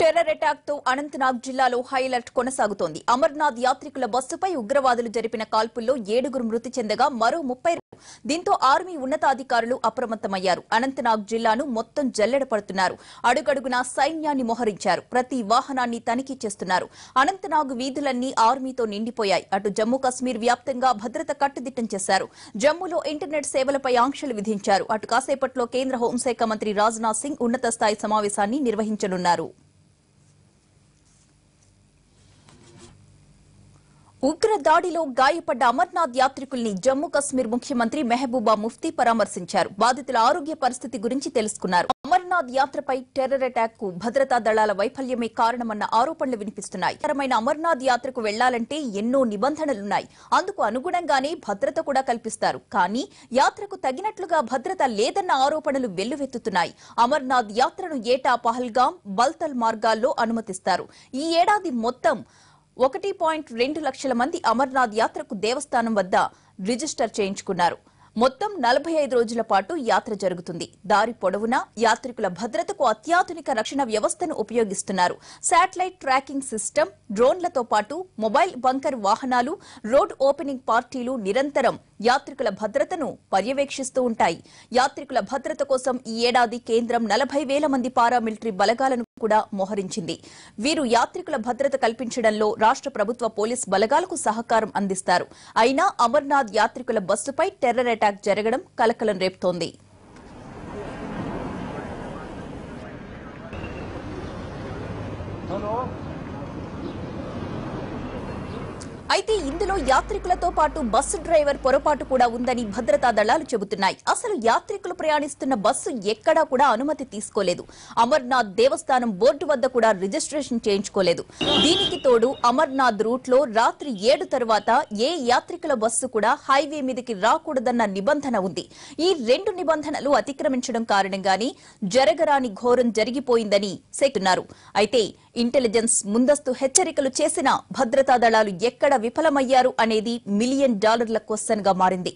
Terror అటాక్తో Anantnag జిల్లాలో high alert కొనసాగుతోంది. అమర్నాథ్ యాత్రికుల బస్సుపై ఉగ్రవాదులు జరిపిన కాల్పుల్లో ఏడుగురు మృతి చెందగా మరో ముప్పై దీంతో ఆర్మీ ఉన్నతాధికారులు అప్రమత్తమయ్యారు. అనంతనాగ్ జిల్లాను మొత్తం జల్లెడ పడుతున్నారు అడుగడుగునా సైన్యాన్ని మోహరించారు. ప్రతి వాహనాన్ని తనిఖీ చేస్తున్నారు. అనంతనాగ్ వీధులన్నీ ఆర్మీతో నిండిపోయాయి. అటు జమ్మూ కశ్మీర్ వ్యాప్తంగా భద్రత కట్టుదిట్టం చేశారు. జమ్మూలో ఇంటర్నెట్ సేవలపై ఆంక్షలు విధించారు. అటు కాసేపట్లో కేంద్ర హోంశాఖ మంత్రి రాజ్నాథ్ సింగ్ ఉన్నత స్థాయి సమావేశాన్ని నిర్వహించనున్నారు. ఉగ్ర దాడిలో గాయపడ్డ అమర్నాథ్ యాత్రికుల్ని జమ్మూ కశ్మీర్ ముఖ్యమంత్రి మెహబూబా ముఫ్తీ పరామర్శించారు. బాధితుల ఆరోగ్య పరిస్థితి గురించి తెలుసుకున్నారు. అమర్నాథ్ యాత్రపై టెర్రర్ అటాక్కు భద్రతా దళాల వైఫల్యమే కారణమన్న ఆరోపణలు వినిపిస్తున్నాయి. తరమైన అమర్నాథ్ యాత్రకు వెళ్ళాలంటే ఎన్నో నిబంధనలున్నాయి. అందుకు అనుగుణంగానే భద్రత కూడా కల్పిస్తారు. కానీ యాత్రకు తగినట్లుగా భద్రత లేదన్న ఆరోపణలు వెల్లువెత్తుతున్నాయి. అమర్నాథ్ యాత్రను ఏటా పహల్గాం బల్తల్ మార్గాల్లో అనుమతిస్తారు. ఈ ఏడాది మొత్తం ఒకటి పాయింట్ రెండు లక్షల మంది అమర్నాథ్ యాత్రకు దేవస్థానం వద్ద రిజిస్టర్ చేయించుకున్నారు. మొత్తం నలభై ఐదు రోజుల పాటు యాత్ర జరుగుతుంది. దారి పొడవునా యాత్రికుల భద్రతకు అత్యాధునిక రక్షణ వ్యవస్థను ఉపయోగిస్తున్నారు. శాటిలైట్ ట్రాకింగ్ సిస్టమ్ డ్రోన్లతో పాటు మొబైల్ బంకర్ వాహనాలు రోడ్ ఓపెనింగ్ పార్టీలు నిరంతరం యాత్రికుల భద్రతను పర్యవేక్షిస్తూ ఉంటాయి. యాత్రికుల భద్రత కోసం ఈ ఏడాది కేంద్రం నలభై వేల మంది పారామిలిటరీ బలగాలను కూడా మోహరించింది. వీరు యాత్రికుల భద్రత కల్పించడంలో రాష్ట్ర ప్రభుత్వ పోలీస్ బలగాలకు సహకారం అందిస్తారు. అయినా అమర్నాథ్ యాత్రికుల బస్సుపై టెర్రర్ అటాక్ జరగడం కలకలం రేపుతోంది. అయితే ఇందులో యాత్రికులతో పాటు బస్సు డ్రైవర్ పొరపాటు కూడా ఉందని భద్రతా దళాలు చెబుతున్నాయి. అసలు యాత్రికులు ప్రయాణిస్తున్న బస్సు ఎక్కడా కూడా అనుమతి తీసుకోలేదు. అమర్నాథ్ దేవస్థానం బోర్డు వద్ద కూడా రిజిస్ట్రేషన్ చేయించుకోలేదు. దీనికి తోడు అమర్నాథ్ రూట్లో రాత్రి ఏడు తర్వాత ఏ యాత్రికుల బస్సు కూడా హైవే మీదకి రాకూడదన్న నిబంధన ఉంది. ఈ రెండు నిబంధనలు అతిక్రమించడం కారణంగానే జరగరాని ఘోరం జరిగిపోయిందని సేతున్నారు అయితే ఇంటెలిజెన్స్ ముందస్తు హెచ్చరికలు చేసినా భద్రతా దళాలు ఎక్కడ విఫలమయ్యారు అనేది మిలియన్ డాలర్ల క్వశ్చన్గా మారింది.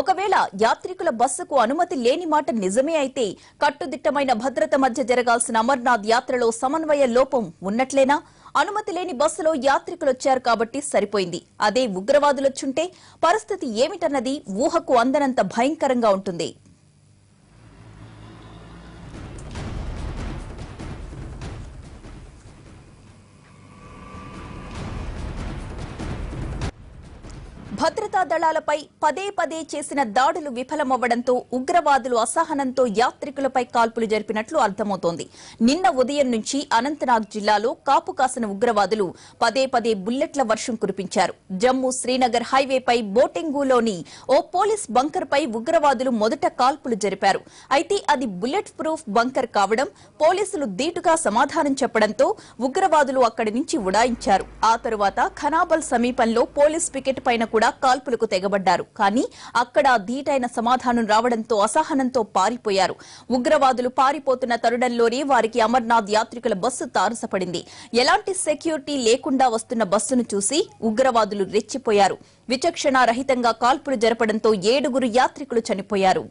ఒకవేళ యాత్రికుల బస్సుకు అనుమతి లేని మాట నిజమే అయితే కట్టుదిట్టమైన భద్రత మధ్య జరగాల్సిన అమర్నాథ్ యాత్రలో సమన్వయ లోపం ఉన్నట్లేనా? అనుమతి లేని బస్సులో యాత్రికులొచ్చారు కాబట్టి సరిపోయింది. అదే ఉగ్రవాదులొచ్చుంటే పరిస్థితి ఏమిటన్నది ఊహకు అందనంత భయంకరంగా ఉంటుంది. భద్రతా దళాలపై పదే పదే చేసిన దాడులు విఫలమవ్వడంతో ఉగ్రవాదులు అసహనంతో యాత్రికులపై కాల్పులు జరిపినట్లు అర్థమవుతోంది. నిన్న ఉదయం నుంచి అనంతనాగ్ జిల్లాలో కాపు కాసిన ఉగ్రవాదులు పదే పదే బుల్లెట్ల వర్షం కురిపించారు. జమ్మూ శ్రీనగర్ హైవేపై బోటింగులోని ఓ పోలీస్ బంకర్ పై ఉగ్రవాదులు మొదట కాల్పులు జరిపారు. అయితే అది బుల్లెట్ ప్రూఫ్ బంకర్ కావడం పోలీసులు దీటుగా సమాధానం చెప్పడంతో ఉగ్రవాదులు అక్కడి నుంచి ఉడాయించారు. ఆ తరువాత ఖనాబల్ సమీపంలో పోలీస్ పికెట్ పైన కూడా కూడా కాల్పులకు తెగబడ్డారు. కానీ అక్కడ ధీటైన సమాధానం రావడంతో అసహనంతో పారిపోయారు. ఉగ్రవాదులు పారిపోతున్న తరుణంలోనే వారికి అమర్నాథ్ యాత్రికుల బస్సు తారసపడింది. ఎలాంటి సెక్యూరిటీ లేకుండా వస్తున్న బస్సును చూసి ఉగ్రవాదులు రెచ్చిపోయారు. విచక్షణారహితంగా కాల్పులు జరపడంతో ఏడుగురు యాత్రికులు చనిపోయారు.